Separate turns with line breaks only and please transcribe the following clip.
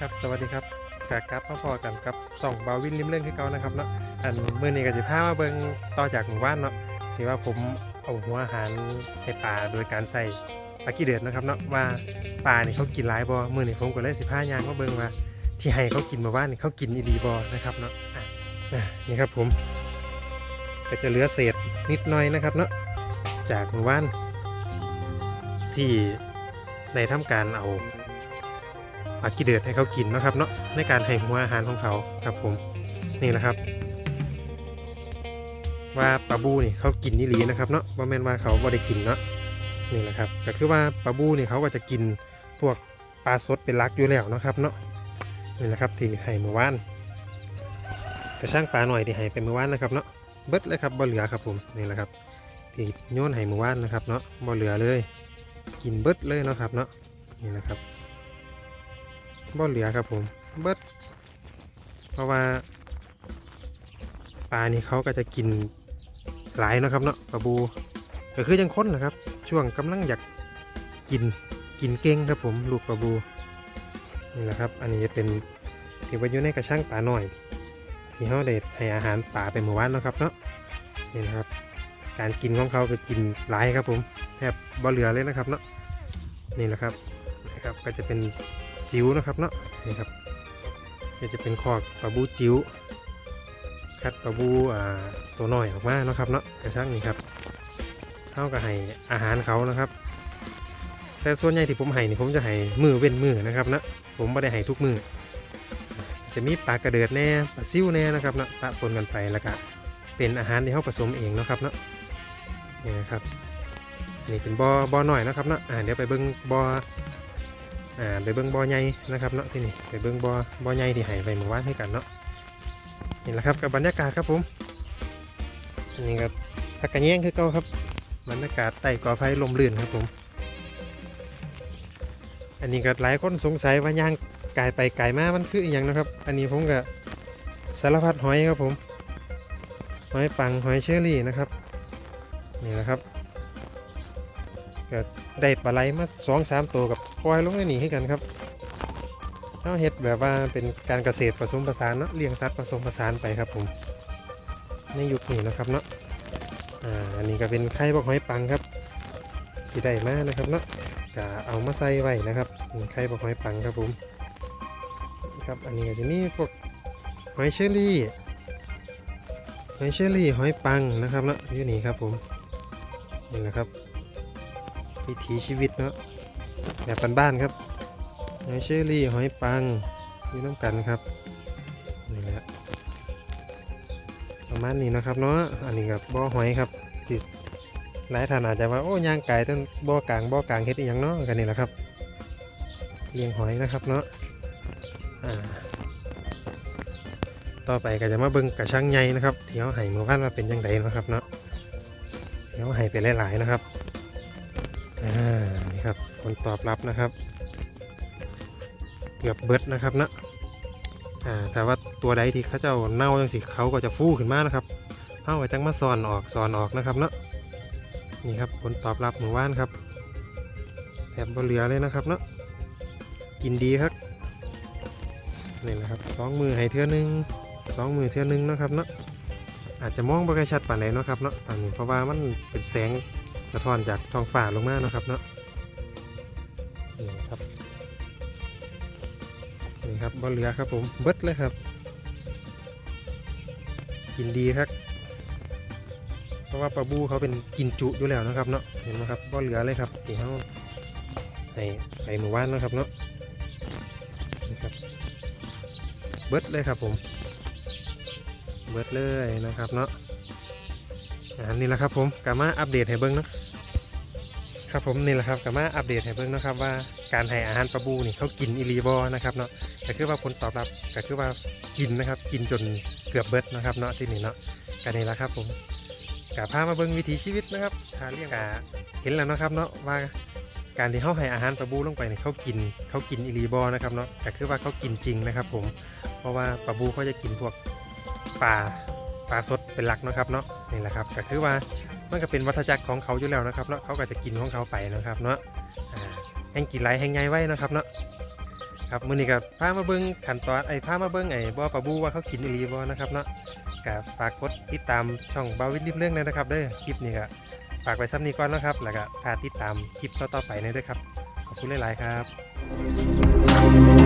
ครับสวัสดีครับกากลับมาพอกันกับส่องบาวินริมเรื่องที่เก่านะครับเนาะอันเมื่อนี้ก็จะพามาเบิ่งต่อจากหมู่บ้านเนาะที่ว่าผมเอาหัวอาหารให้ปลาโดยการใส่ปลากี้เดือดนะครับเนาะว่าปลานี่เขากินหลายบ่มื่อนี้ผมก็เลยสิพายางมาเบิ่งว่า ที่ให้เขากินมาบ้านนี่เขากินอีดีบ่นะครับเนาะนี่ครับผมก็จะเหลือเศษนิดหน่อยนะครับเนาะจากหมู่บ้านที่ในทำการเอา ปากีเดือดให้เขากินนะครับเนาะในการให้หัวอาหารของเขาครับผมนี่แหละครับ ว่าปลาบูนี่เขากินนี่หลีนะครับเนาะว่าแม่นว่าเขาบ่ได้กินเนาะนี่แหละครับก็คือว่าปลาบูนี่เขาก็จะกินพวกปลาสดเป็นลักอยู่แล้วนะครับเนาะนี่แหละครับที่ให้เมื่อวานกระช่างปลาหน่อยที่ให้ไปเมื่อวานนะครับเนาะเบิดเลยครับบ่เหลือครับผมนี่แหละครับที่โยนให้เมื่อวานนะครับเนาะบ่เหลือเลย กินเบิดเลยเนาะครับเนาะนี่นะครับ บ่เหลือครับผม เบิดเพราะว่าปลานี่เขาก็จะกินหลายนะครับเนาะปลาบูก็คือยังค้นนะครับ ช่วงกำลังอยากกินกินเก่งครับผมลูกปลาบูนี่แหละครับ อันนี้จะเป็นที่ว่าอยู่ในกระช่างปลาหน่อย ที่เขาได้ให้อาหารปลาไปเมื่อวานเนาะครับเนาะนี่นะครับ การกินของเขาก็กินหลายครับผมแทบบ่เหลือเลยนะครับเนาะนี่แหละครับนะครับก็จะเป็น จิ๋วนะครับเนาะนี่ครับก็จะเป็นคอกปลาบูจิ๋วคัดปลาบูอ่าตัวน้อยออกมาเนาะครับเนาะกระช่งนี่ครับเท่ากับให้อาหารเขานะครับ แต่ส่วนใหญ่ที่ผมให้นี่ผมจะให้มือเว้นมือนะครับนะผมไม่ได้ให้ทุกมือจะมีปลากระเดิดแน่ปลาซิ่วแน่นะครับเนาะปะปนกันไปแล้วก็เป็นอาหารที่เขาผสมเองเนาะครับเนาะนี่นะครับนี่เป็นบอบอหน่อยนะครับเนาะอ่าเดี๋ยวไปเบิ้งบอ อ่าไปเบิ้งบอใหญ่นะครับเนาะที่นี่ไปเบิ้งบอบอใหญ่ที่ให้ไปเมื่อวานให้กันเนาะนี่แหละครับกับบรรยากาศครับผมอันนี้ครับพักกันแย่งคือเก่าครับบรรยากาศใต้กอไผ่ลมลื่นครับผม อันนี้ก็หลายคนสงสัยว่าย่างกายไปกายมามันคืออย่างนะครับ อันนี้ผมก็สารพัดหอยครับผมหอยปังหอยเชอรี่นะครับนี่แหละครับ ก็ได้ปลาไหลมาสองสามตัวกับปล่อยลงในนี่ให้กันครับเอาเห็ดแบบว่าเป็นการเกษตรผสมผสานเนาะเลี้ยงสัตว์ผสมผสานไปครับผมในยุคนี้นะครับเนาะอ่าอันนี้ก็เป็นไข่บอกหอยปังครับที่ได้มานะครับเนาะก็เอามาใส่ไว้นะครับไข่บอกหอยปังครับผมครับอันนี้ก็จะมีพวกหอยเชอรี่หอยเชอรี่หอยปังนะครับเนาะอยู่นี่ครับผมนี่นะครับ วิถีชีวิตเนาะแบบบ้านๆครับหอยเชอรี่หอยปังอยู่น้ำกันครับนี่แหละประมาณนี้นะครับเนาะอันนี้กับบ่อหอยครับที่หลายท่านอาจจะว่าโอ้ย่างไก่ต้นบ่อกลางบ่อกลางเฮ็ดอหย่างเนาะกันนี่แหละครับเลี้ยงหอยนะครับเนาะต่อไปก็จะมาเบิ่งกระชังใหญ่นะครับเที่เขาให้เมื่อวานว่าเป็นยังไงนะครับเนาะเที่เขาให้ไปหลายๆนะครับ นี่ครับผลตอบรับนะครับ เกือบเบิดนะครับนะแต่ว่าตัวใดที่เขาเจ้าเน่าจังสิเขาก็จะฟูขึ้นมานะครับเอาไปจังมาซอนออกซอนออกนะครับเนาะนี่ครับผลตอบรับหมู่บ้านครับแถบบเหลือเลยนะครับเนาะกินดีครับนี่นะครับสองมือให้เทือหนึงสองมือเทือหนึงนะครับเนาะอาจจะมองบ่ค่อยชัดป่านใดเนะครับเนาะตอนนี้เพราะว่ามันเป็นแสง สะท้อนจากท้องฟ้าลงมานะครับเนาะนี่ครับนี่ครับบอเหลือครับผมเบิดเลยครับ กินดีครับ เพราะว่าปลาบูเขาเป็นกินจุอยู่แล้วนะครับเนาะเห็นไหมครับบอเหลือเลยครับที่เขาใส่ใส่หมู่บ้านนะครับเนาะนี่ครับเบิดเลยครับผม เบิดเลยนะครับเนาะ อันนี้แหละครับผมกามาอัปเดตให้เบิ้งเนาะครับผมนี่แหละครับกามาอัปเดตให้เบิ้งนะครับว่าการให้อาหารปลาบูนี่เขากินอีหลีบอนะครับเนาะก็คือว่าผลตอบรับก็คือว่ากินนะครับ กินจนเกือบเบิดนะครับเนาะที่นี่เนาะกันนี่แหละครับผมกาพามาเบิ้งวิถีชีวิตนะครับทาเลี้ยงกาเห็นแล้วนะครับเนาะว่าการที่เขาให้อาหารปลาบูลงไปเนี่ยเขากินเขากินอีหลีบอนะครับเนาะก็คือว่าเขากินจริงนะครับ ผมเพราะว่าปลาบูเขาจะกินพวกปลา ลาสดเป็นหลักเนาะครับเนาะนี่แหละครับก็คือว่ามันก็เป็นวัฏจักรของเขาอยู่แล้วนะครับเนาะเขาก็จะกินของเขาไปนะครับเนาะแห้งกินไรแห้งไงไว้นะครับเนาะครับมือนี้ก็พามาเบิ่งขันตอนไอ้พามาเบิ่งไอ้บ่อปลาบูว่าเขากินอีหลีบ่นะครับเนาะก็ฝากกดติดตามช่องบาวินริมเรื่องเลยนะครับเด้อคลิปนี้ก็ฝากไว้ซ้ำนี้ก่อนนะครับแล้วก็พาติดตามคลิปต่อๆไปเลยเด้อครับขอบคุณหลายๆครับ